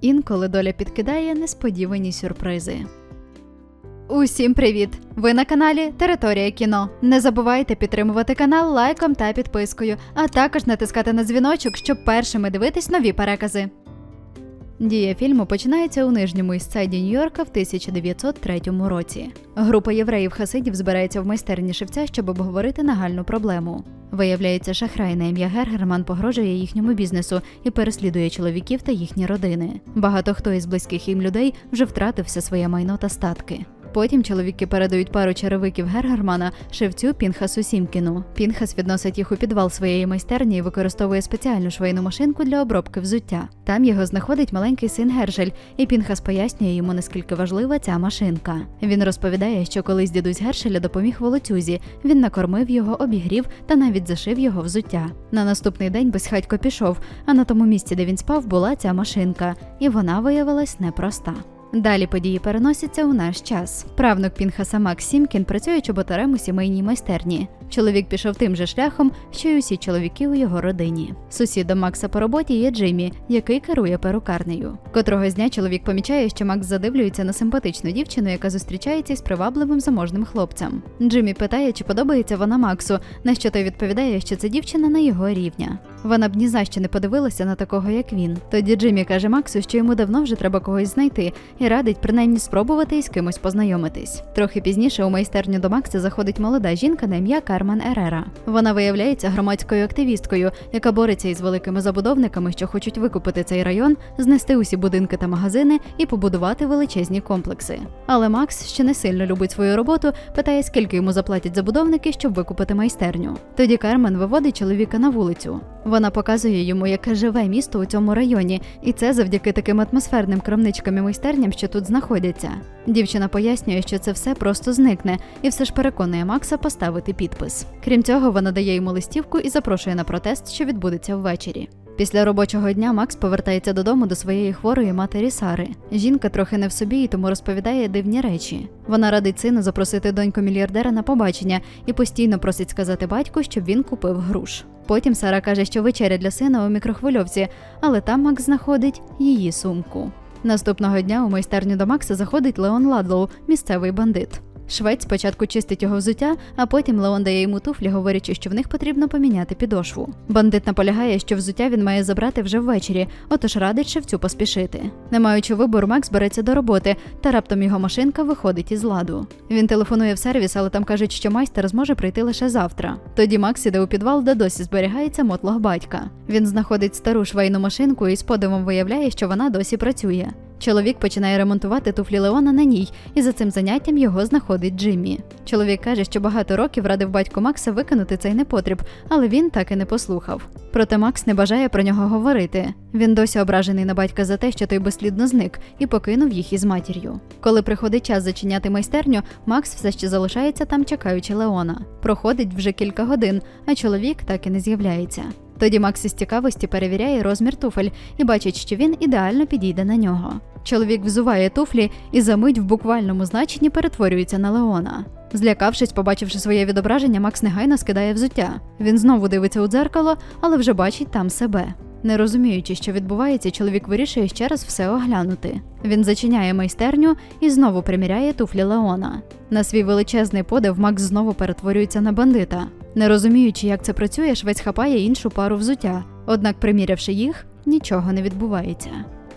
Інколи доля підкидає несподівані сюрпризи. Усім привіт! Ви на каналі Територія кіно. Не забувайте підтримувати канал лайком та підпискою, а також натискати на дзвіночок, щоб першими дивитись нові перекази. Дія фільму починається у нижньому істсайді Нью-Йорка в 1903 році. Група євреїв-хасидів збирається в майстерні шевця, щоб обговорити нагальну проблему. Виявляється, шахрай на ім'я Гергерман погрожує їхньому бізнесу і переслідує чоловіків та їхні родини. Багато хто із близьких їм людей вже втратився своє майно та статки. Потім чоловіки передають пару черевиків Гергермана шевцю Пінхасу Сімкіну. Пінхас відносить їх у підвал своєї майстерні і використовує спеціальну швейну машинку для обробки взуття. Там його знаходить маленький син Гершель, і Пінхас пояснює йому, наскільки важлива ця машинка. Він розповідає, що колись дідусь Гершеля допоміг волоцюзі. Він накормив його, обігрів та навіть зашив його взуття. На наступний день безхатько пішов, а на тому місці, де він спав, була ця машинка, і вона виявилась непроста. Далі події переносяться у наш час. Правнук Пінхаса Макс Сімкін працює чоботарем у сімейній майстерні. Чоловік пішов тим же шляхом, що й усі чоловіки у його родині. Сусідом Макса по роботі є Джиммі, який керує перукарнею. Котрого з дня чоловік помічає, що Макс задивлюється на симпатичну дівчину, яка зустрічається із привабливим заможним хлопцем. Джиммі питає, чи подобається вона Максу, на що той відповідає, що це дівчина на його рівня. Вона б ні за що не подивилася на такого, як він. Тоді Джиммі каже Максу, що йому давно вже треба когось знайти, і радить принаймні спробувати із кимось познайомитись. Трохи пізніше у майстерню до Макса заходить молода жінка на ім'я Кармен Ерера. Вона виявляється громадською активісткою, яка бореться із великими забудовниками, що хочуть викупити цей район, знести усі будинки та магазини і побудувати величезні комплекси. Але Макс ще не сильно любить свою роботу, питає, скільки йому заплатять забудовники, щоб викупити майстерню. Тоді Кармен виводить чоловіка на вулицю. Вона показує йому, яке живе місто у цьому районі, і це завдяки таким атмосферним крамничкам і майстерням, що тут знаходяться. Дівчина пояснює, що це все просто зникне, і все ж переконує Макса поставити підпис. Крім цього, вона дає йому листівку і запрошує на протест, що відбудеться ввечері. Після робочого дня Макс повертається додому до своєї хворої матері Сари. Жінка трохи не в собі і тому розповідає дивні речі. Вона радить сину запросити доньку мільярдера на побачення і постійно просить сказати батьку, щоб він купив груш. Потім Сара каже, що вечеря для сина у мікрохвильовці, але там Макс знаходить її сумку. Наступного дня у майстерню до Макса заходить Леон Ладлоу, місцевий бандит. Швець спочатку чистить його взуття, а потім Леон дає йому туфлі, говорячи, що в них потрібно поміняти підошву. Бандит наполягає, що взуття він має забрати вже ввечері, отож радить шевцю поспішити. Не маючи вибору, Макс береться до роботи, та раптом його машинка виходить із ладу. Він телефонує в сервіс, але там кажуть, що майстер зможе прийти лише завтра. Тоді Макс іде у підвал, де досі зберігається мотлох батька. Він знаходить стару швейну машинку і з подивом виявляє, що вона досі працює. Чоловік починає ремонтувати туфлі Леона на ній, і за цим заняттям його знаходить Джиммі. Чоловік каже, що багато років радив батько Макса викинути цей непотріб, але він так і не послухав. Проте Макс не бажає про нього говорити. Він досі ображений на батька за те, що той безслідно зник, і покинув їх із матір'ю. Коли приходить час зачиняти майстерню, Макс все ще залишається там, чекаючи Леона. Проходить вже кілька годин, а чоловік так і не з'являється. Тоді Макс із цікавості перевіряє розмір туфель і бачить, що він ідеально підійде на нього. Чоловік взуває туфлі і за мить в буквальному значенні перетворюється на Леона. Злякавшись, побачивши своє відображення, Макс негайно скидає взуття. Він знову дивиться у дзеркало, але вже бачить там себе. Не розуміючи, що відбувається, чоловік вирішує ще раз все оглянути. Він зачиняє майстерню і знову приміряє туфлі Леона. На свій величезний подив Макс знову перетворюється на бандита. Не розуміючи, як це працює, швець хапає іншу пару взуття. Однак, примірявши їх, нічого не відбувається.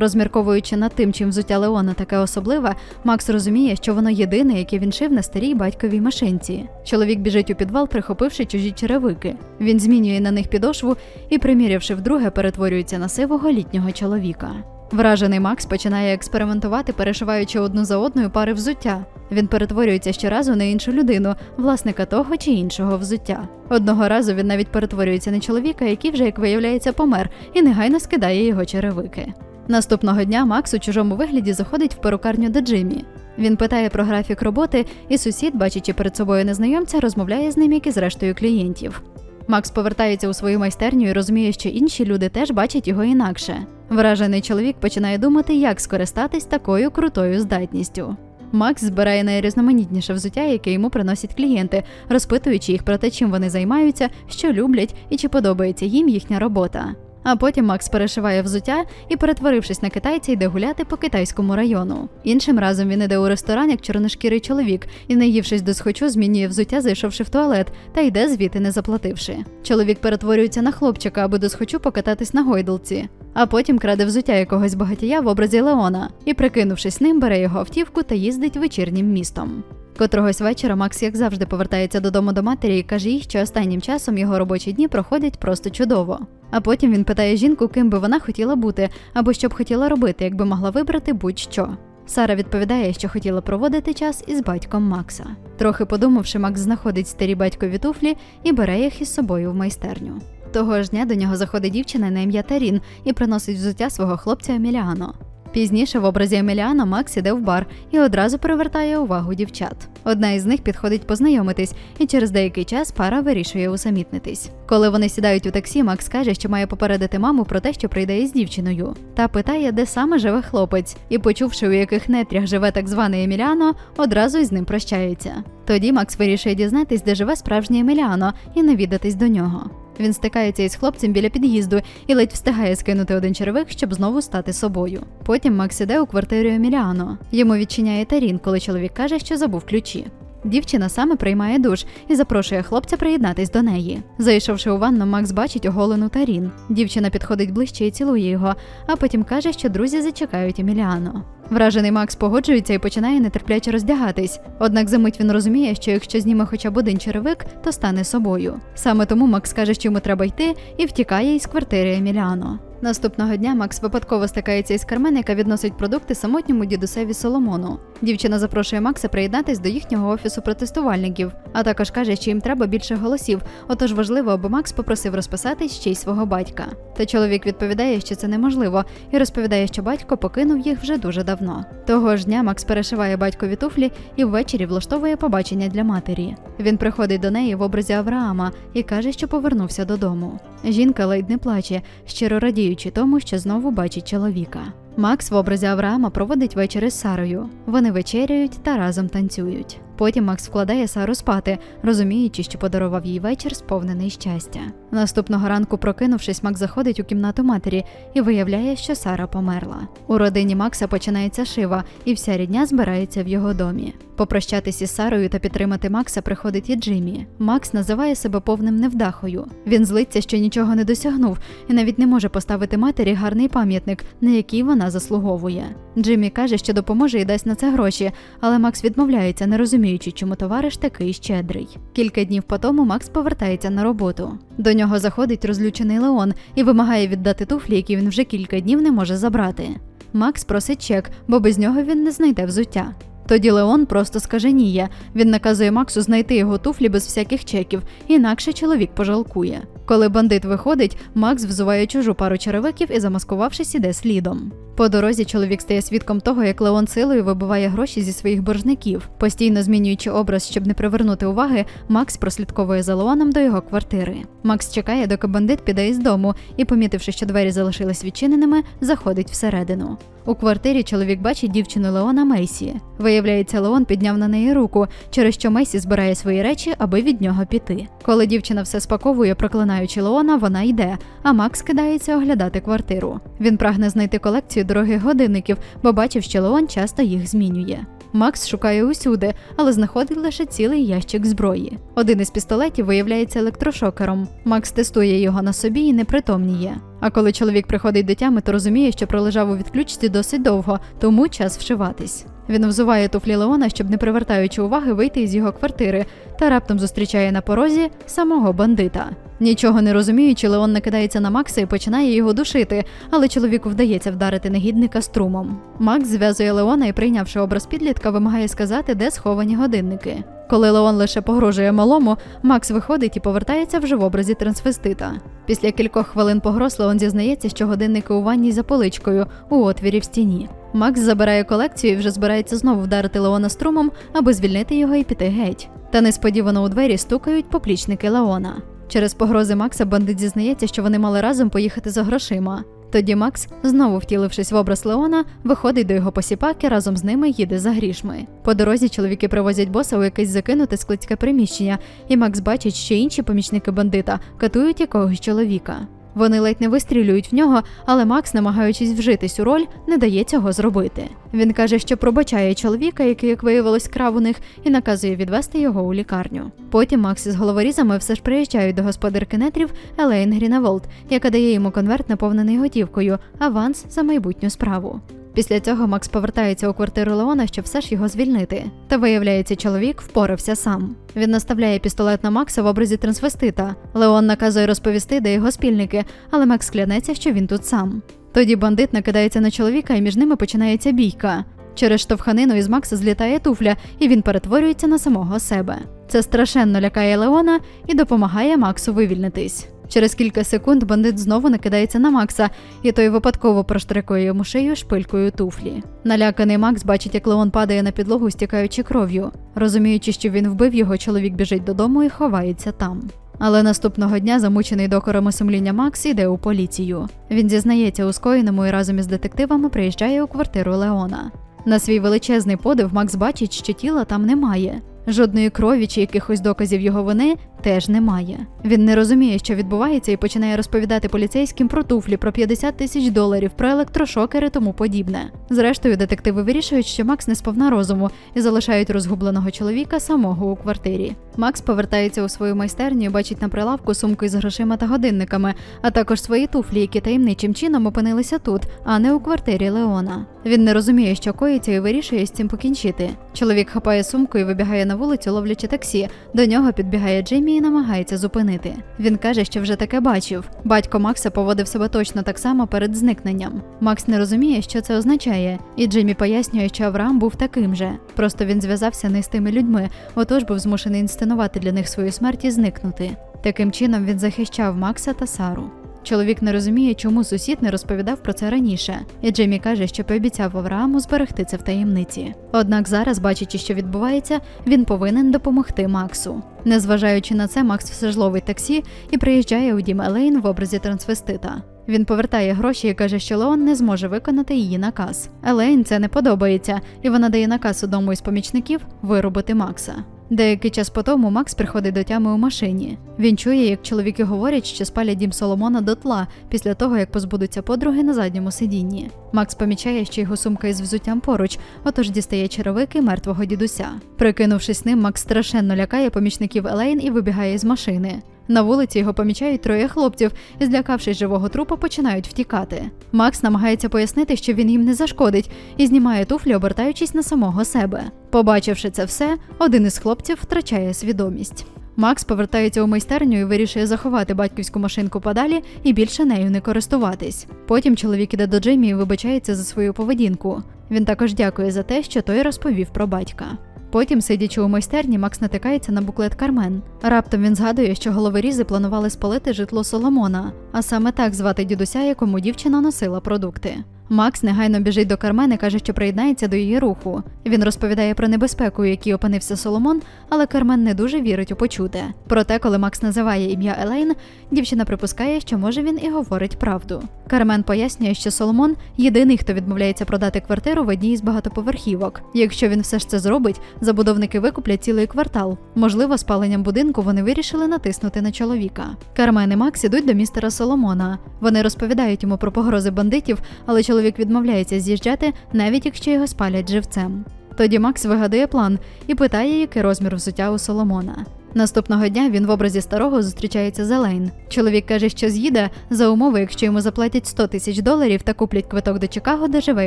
Розмірковуючи над тим, чим взуття Леона таке особливе, Макс розуміє, що воно єдине, яке він шив на старій батьковій машинці. Чоловік біжить у підвал, прихопивши чужі черевики. Він змінює на них підошву і, примірявши вдруге, перетворюється на сивого літнього чоловіка. Вражений Макс починає експериментувати, перешиваючи одну за одною пари взуття. Він перетворюється щоразу на іншу людину, власника того чи іншого взуття. Одного разу він навіть перетворюється на чоловіка, який вже, як виявляється, помер, і негайно скидає його черевики. Наступного дня Макс у чужому вигляді заходить в перукарню до Джиммі. Він питає про графік роботи, і сусід, бачачи перед собою незнайомця, розмовляє з ним, як і з рештою клієнтів. Макс повертається у свою майстерню і розуміє, що інші люди теж бачать його інакше. Вражений чоловік починає думати, як скористатись такою крутою здатністю. Макс збирає найрізноманітніше взуття, яке йому приносять клієнти, розпитуючи їх про те, чим вони займаються, що люблять і чи подобається їм їхня робота. А потім Макс перешиває взуття і, перетворившись на китайця, йде гуляти по китайському району. Іншим разом він іде у ресторан як чорношкірий чоловік і, наївшись до схочу, змінює взуття, зайшовши в туалет, та йде звідти не заплативши. Чоловік перетворюється на хлопчика, аби досхочу покататись на гойдалці. А потім краде взуття якогось багатія в образі Леона і, прикинувшись ним, бере його автівку та їздить вечірнім містом. Котрогось вечора Макс, як завжди, повертається додому до матері і каже їй, що останнім часом його робочі дні проходять просто чудово. А потім він питає жінку, ким би вона хотіла бути, або що б хотіла робити, якби могла вибрати будь-що. Сара відповідає, що хотіла проводити час із батьком Макса. Трохи подумавши, Макс знаходить старі батькові туфлі і бере їх із собою в майстерню. Того ж дня до нього заходить дівчина на ім'я Тарін і приносить взуття свого хлопця Еміліано. Пізніше в образі Еміліана Макс іде в бар і одразу привертає увагу дівчат. Одна із них підходить познайомитись, і через деякий час пара вирішує усамітнитись. Коли вони сідають у таксі, Макс каже, що має попередити маму про те, що прийде із дівчиною. Та питає, де саме живе хлопець, і, почувши, у яких нетрях живе так званий Еміліано, одразу із ним прощається. Тоді Макс вирішує дізнатись, де живе справжній Еміліано, і навідатись до нього. Він стикається із хлопцем біля під'їзду і ледь встигає скинути один черевик, щоб знову стати собою. Потім Макс іде у квартиру Еміліано. Йому відчиняє Тарін, коли чоловік каже, що забув ключі. Дівчина саме приймає душ і запрошує хлопця приєднатись до неї. Зайшовши у ванну, Макс бачить оголену Тарін. Дівчина підходить ближче і цілує його, а потім каже, що друзі зачекають Еміліано. Вражений Макс погоджується і починає нетерпляче роздягатись. Однак за мить він розуміє, що якщо зніме хоча б один черевик, то стане собою. Саме тому Макс каже, що йому треба йти, і втікає із квартири Еміліано. Наступного дня Макс випадково стикається із Кармен, яка відносить продукти самотньому дідусеві Соломону. Дівчина запрошує Макса приєднатись до їхнього офісу протестувальників, а також каже, що їм треба більше голосів. Отож важливо, аби Макс попросив розписатись ще й свого батька. Та чоловік відповідає, що це неможливо, і розповідає, що батько покинув їх вже дуже давно. Того ж дня Макс перешиває батькові туфлі і ввечері влаштовує побачення для матері. Він приходить до неї в образі Авраама і каже, що повернувся додому. Жінка ледь не плаче, щиро радіючи тому, що знову бачить чоловіка. Макс в образі Авраама проводить вечір із Сарою. Вони вечеряють та разом танцюють. Потім Макс вкладає Сару спати, розуміючи, що подарував їй вечір сповнений щастя. Наступного ранку, прокинувшись, Макс заходить у кімнату матері і виявляє, що Сара померла. У родині Макса починається шива, і вся рідня збирається в його домі. Попрощатись із Сарою та підтримати Макса приходить і Джиммі. Макс називає себе повним невдахою. Він злиться, що нічого не досягнув, і навіть не може поставити матері гарний пам'ятник, на який вона заслуговує. Джиммі каже, що допоможе і дасть на це гроші, але Макс відмовляється, не розуміючи, чому товариш такий щедрий. Кілька днів по тому Макс повертається на роботу. До нього заходить розлючений Леон і вимагає віддати туфлі, які він вже кілька днів не може забрати. Макс просить чек, бо без нього він не знайде взуття. Тоді Леон просто скаженіє. Він наказує Максу знайти його туфлі без всяких чеків, інакше чоловік пожалкує. Коли бандит виходить, Макс взуває чужу пару черевиків і, замаскувавшись, іде слідом. По дорозі чоловік стає свідком того, як Леон силою вибиває гроші зі своїх боржників. Постійно змінюючи образ, щоб не привернути уваги, Макс прослідковує за Леоном до його квартири. Макс чекає, доки бандит піде із дому, і, помітивши, що двері залишились відчиненими, заходить всередину. У квартирі чоловік бачить дівчину Леона Мейсі. Виявляється, Леон підняв на неї руку, через що Мейсі збирає свої речі, аби від нього піти. Коли дівчина все спаковує, проклинаючи Леона, вона йде, а Макс кидається оглядати квартиру. Він прагне знайти колекцію дорогих годинників, бо бачив, що Леон часто їх змінює. Макс шукає усюди, але знаходить лише цілий ящик зброї. Один із пістолетів виявляється електрошокером. Макс тестує його на собі і непритомніє. А коли чоловік приходить до тями, то розуміє, що пролежав у відключці досить довго, тому час вшиватись. Він взуває туфлі Леона, щоб не привертаючи уваги вийти із його квартири, та раптом зустрічає на порозі самого бандита. Нічого не розуміючи, Леон накидається на Макса і починає його душити, але чоловіку вдається вдарити негідника струмом. Макс зв'язує Леона і, прийнявши образ підлітка, вимагає сказати, де сховані годинники. Коли Леон лише погрожує малому, Макс виходить і повертається вже в образі трансвестита. Після кількох хвилин погроз Леон зізнається, що годинники у ванні за поличкою у отвірі в стіні. Макс забирає колекцію і вже збирається знову вдарити Леона струмом, аби звільнити його і піти геть. Та несподівано у двері стукають поплічники Леона. Через погрози Макса бандит зізнається, що вони мали разом поїхати за грошима. Тоді Макс, знову втілившись в образ Леона, виходить до його посіпаки, разом з ними їде за грішми. По дорозі чоловіки привозять боса у якесь закинуте складське приміщення, і Макс бачить, що інші помічники бандита катують якогось чоловіка. Вони ледь не вистрілюють в нього, але Макс, намагаючись вжитись у роль, не дає цього зробити. Він каже, що пробачає чоловіка, який, як виявилось, крав у них, і наказує відвести його у лікарню. Потім Макс із головорізами все ж приїжджають до господарки нетрів Елейн Грінаволд, яка дає йому конверт, наповнений готівкою, аванс за майбутню справу. Після цього Макс повертається у квартиру Леона, щоб все ж його звільнити. Та виявляється, чоловік впорався сам. Він наставляє пістолет на Макса в образі трансвестита. Леон наказує розповісти, де його спільники, але Макс клянеться, що він тут сам. Тоді бандит накидається на чоловіка, і між ними починається бійка. Через штовханину із Макса злітає туфля, і він перетворюється на самого себе. Це страшенно лякає Леона і допомагає Максу вивільнитись. Через кілька секунд бандит знову накидається на Макса, і той випадково проштрикує йому шию шпилькою туфлі. Наляканий Макс бачить, як Леон падає на підлогу, стікаючи кров'ю. Розуміючи, що він вбив його, чоловік біжить додому і ховається там. Але наступного дня, замучений докорами сумління Макс іде у поліцію. Він зізнається у скоєному і разом із детективами приїжджає у квартиру Леона. На свій величезний подив Макс бачить, що тіла там немає. Жодної крові чи якихось доказів його вини теж немає. Він не розуміє, що відбувається, і починає розповідати поліцейським про туфлі, про 50 тисяч доларів, про електрошокери тому подібне. Зрештою, детективи вирішують, що Макс не сповна розуму і залишають розгубленого чоловіка самого у квартирі. Макс повертається у свою майстерню і бачить на прилавку сумку із грошима та годинниками, а також свої туфлі, які таємничим чином опинилися тут, а не у квартирі Леона. Він не розуміє, що коїться, і вирішує з цим покінчити. Чоловік хапає сумку і вибігає на вулицю, ловлячи таксі. До нього підбігає Джеймі і намагається зупинити. Він каже, що вже таке бачив. Батько Макса поводив себе точно так само перед зникненням. Макс не розуміє, що це означає, і Джиммі пояснює, що Авраам був таким же. Просто він зв'язався не з тими людьми, отож був змушений інсценувати для них свою смерть і зникнути. Таким чином він захищав Макса та Сару. Чоловік не розуміє, чому сусід не розповідав про це раніше, і Джеймі каже, що пообіцяв Аврааму зберегти це в таємниці. Однак зараз, бачачи, що відбувається, він повинен допомогти Максу. Незважаючи на це, Макс все ж ловить таксі і приїжджає у дім Елейн в образі трансвестита. Він повертає гроші і каже, що Леон не зможе виконати її наказ. Елейн це не подобається, і вона дає наказ одному із помічників виробити Макса. Деякий час по тому Макс приходить до тями у машині. Він чує, як чоловіки говорять, що спалять дім Соломона дотла після того, як позбудуться подруги на задньому сидінні. Макс помічає, що його сумка із взуттям поруч, отож дістає черевики мертвого дідуся. Прикинувшись ним, Макс страшенно лякає помічників Елейн і вибігає з машини. На вулиці його помічають троє хлопців і, злякавшись живого трупа, починають втікати. Макс намагається пояснити, що він їм не зашкодить, і знімає туфлі, обертаючись на самого себе. Побачивши це все, один із хлопців втрачає свідомість. Макс повертається у майстерню і вирішує заховати батьківську машинку подалі і більше нею не користуватись. Потім чоловік іде до Джеймі і вибачається за свою поведінку. Він також дякує за те, що той розповів про батька. Потім, сидячи у майстерні, Макс натикається на буклет Кармен. Раптом він згадує, що головорізи планували спалити житло Соломона, а саме так звати дідуся, якому дівчина носила продукти. Макс негайно біжить до Кармен і каже, що приєднається до її руху. Він розповідає про небезпеку, у якій опинився Соломон, але Кармен не дуже вірить у почуте. Проте, коли Макс називає ім'я Елейн, дівчина припускає, що може він і говорить правду. Кармен пояснює, що Соломон єдиний, хто відмовляється продати квартиру в одній із багатоповерхівок. Якщо він все ж це зробить, забудовники викуплять цілий квартал. Можливо, спаленням будинку вони вирішили натиснути на чоловіка. Кармен і Макс ідуть до містера Соломона. Вони розповідають йому про погрози бандитів, але чоловік відмовляється з'їжджати, навіть якщо його спалять живцем. Тоді Макс вигадує план і питає, який розмір взуття у Соломона. Наступного дня він в образі старого зустрічається з Елейн. Чоловік каже, що з'їде за умови, якщо йому заплатять 100 тисяч доларів та куплять квиток до Чикаго, де живе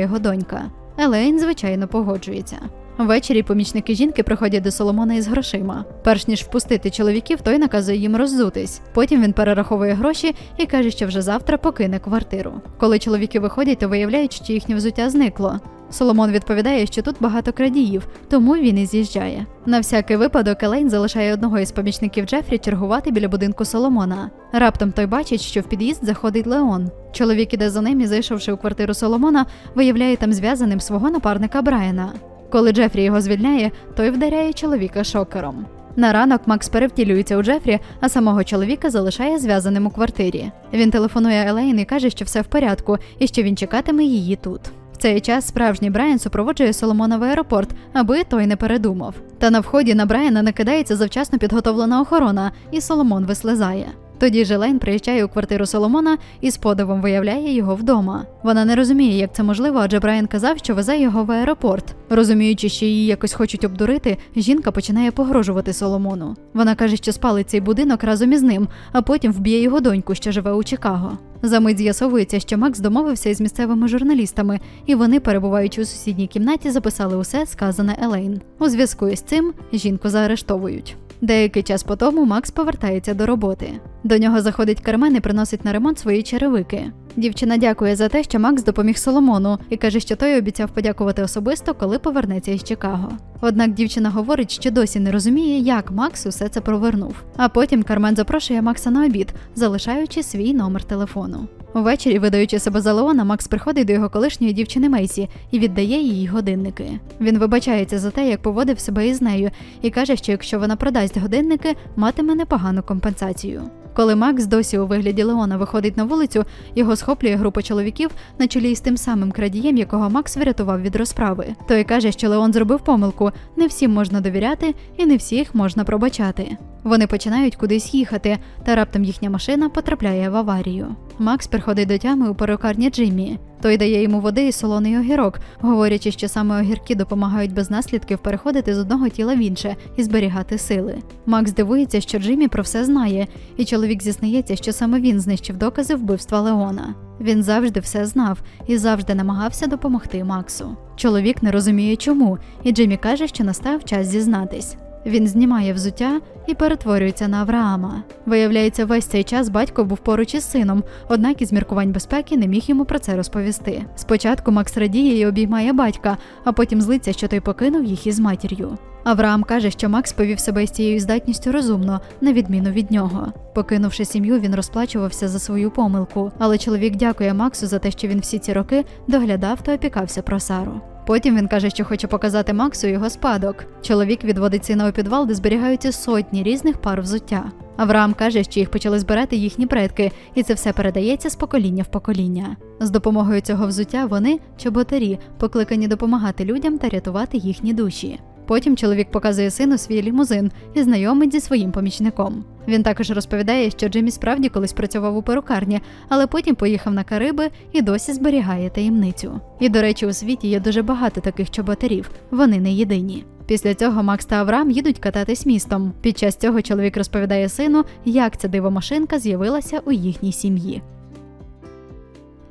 його донька. Елейн, звичайно, погоджується. Ввечері помічники жінки приходять до Соломона із грошима. Перш ніж впустити чоловіків, той наказує їм роззутись. Потім він перераховує гроші і каже, що вже завтра покине квартиру. Коли чоловіки виходять, то виявляють, що їхнє взуття зникло. Соломон відповідає, що тут багато крадіїв, тому він і з'їжджає. На всякий випадок Елейн залишає одного із помічників Джефрі чергувати біля будинку Соломона. Раптом той бачить, що в під'їзд заходить Леон. Чоловік іде за ним і, зайшовши у квартиру Соломона, виявляє там зв'язаним свого напарника Брайана. Коли Джефрі його звільняє, той вдаряє чоловіка шокером. На ранок Макс перевтілюється у Джефрі, а самого чоловіка залишає зв'язаним у квартирі. Він телефонує Елейн і каже, що все в порядку і що він чекатиме її тут. В цей час справжній Брайан супроводжує Соломона в аеропорт, аби той не передумав. Та на вході на Брайана накидається завчасно підготовлена охорона, і Соломон вислизає. Тоді Желейн приїжджає у квартиру Соломона і з подивом виявляє його вдома. Вона не розуміє, як це можливо, адже Брайан казав, що везе його в аеропорт. Розуміючи, що її якось хочуть обдурити, жінка починає погрожувати Соломону. Вона каже, що спалить цей будинок разом із ним, а потім вб'є його доньку, що живе у Чикаго. Замить з'ясовується, що Макс домовився із місцевими журналістами, і вони, перебуваючи у сусідній кімнаті, записали усе сказане Елейн. У зв'язку із цим жінку заарештовують. Деякий час по тому Макс повертається до роботи. До нього заходить Кармен і приносить на ремонт свої черевики. Дівчина дякує за те, що Макс допоміг Соломону, і каже, що той обіцяв подякувати особисто, коли повернеться із Чикаго. Однак дівчина говорить, що досі не розуміє, як Макс усе це провернув. А потім Кармен запрошує Макса на обід, залишаючи свій номер телефону. Увечері, видаючи себе за Леона, Макс приходить до його колишньої дівчини Мейсі і віддає їй годинники. Він вибачається за те, як поводив себе із нею, і каже, що якщо вона продасть годинники, матиме непогану компенсацію. Коли Макс досі у вигляді Леона виходить на вулицю, його схоплює група чоловіків на чолі з тим самим крадієм, якого Макс врятував від розправи. Той каже, що Леон зробив помилку, не всім можна довіряти і не всіх можна пробачати. Вони починають кудись їхати, та раптом їхня машина потрапляє в аварію. Макс приходить до тями у перукарні Джиммі. Той дає йому води і солоний огірок, говорячи, що саме огірки допомагають без наслідків переходити з одного тіла в інше і зберігати сили. Макс дивується, що Джиммі про все знає, і чоловік зізнається, що саме він знищив докази вбивства Леона. Він завжди все знав і завжди намагався допомогти Максу. Чоловік не розуміє чому, і Джиммі каже, що настав час зізнатись. Він знімає взуття і перетворюється на Авраама. Виявляється, весь цей час батько був поруч із сином, однак із міркувань безпеки не міг йому про це розповісти. Спочатку Макс радіє і обіймає батька, а потім злиться, що той покинув їх із матір'ю. Авраам каже, що Макс повів себе з цією здатністю розумно, на відміну від нього. Покинувши сім'ю, він розплачувався за свою помилку, але чоловік дякує Максу за те, що він всі ці роки доглядав та опікався про Сару. Потім він каже, що хоче показати Максу його спадок. Чоловік відводить сина у підвал, де зберігаються сотні різних пар взуття. Авраам каже, що їх почали збирати їхні предки, і це все передається з покоління в покоління. З допомогою цього взуття вони, чоботарі, покликані допомагати людям та рятувати їхні душі. Потім чоловік показує сину свій лімузин і знайомить зі своїм помічником. Він також розповідає, що Джиммі справді колись працював у перукарні, але потім поїхав на Кариби і досі зберігає таємницю. І, до речі, у світі є дуже багато таких чоботарів, вони не єдині. Після цього Макс та Авраам їдуть кататись містом. Під час цього чоловік розповідає сину, як ця дивомашинка з'явилася у їхній сім'ї.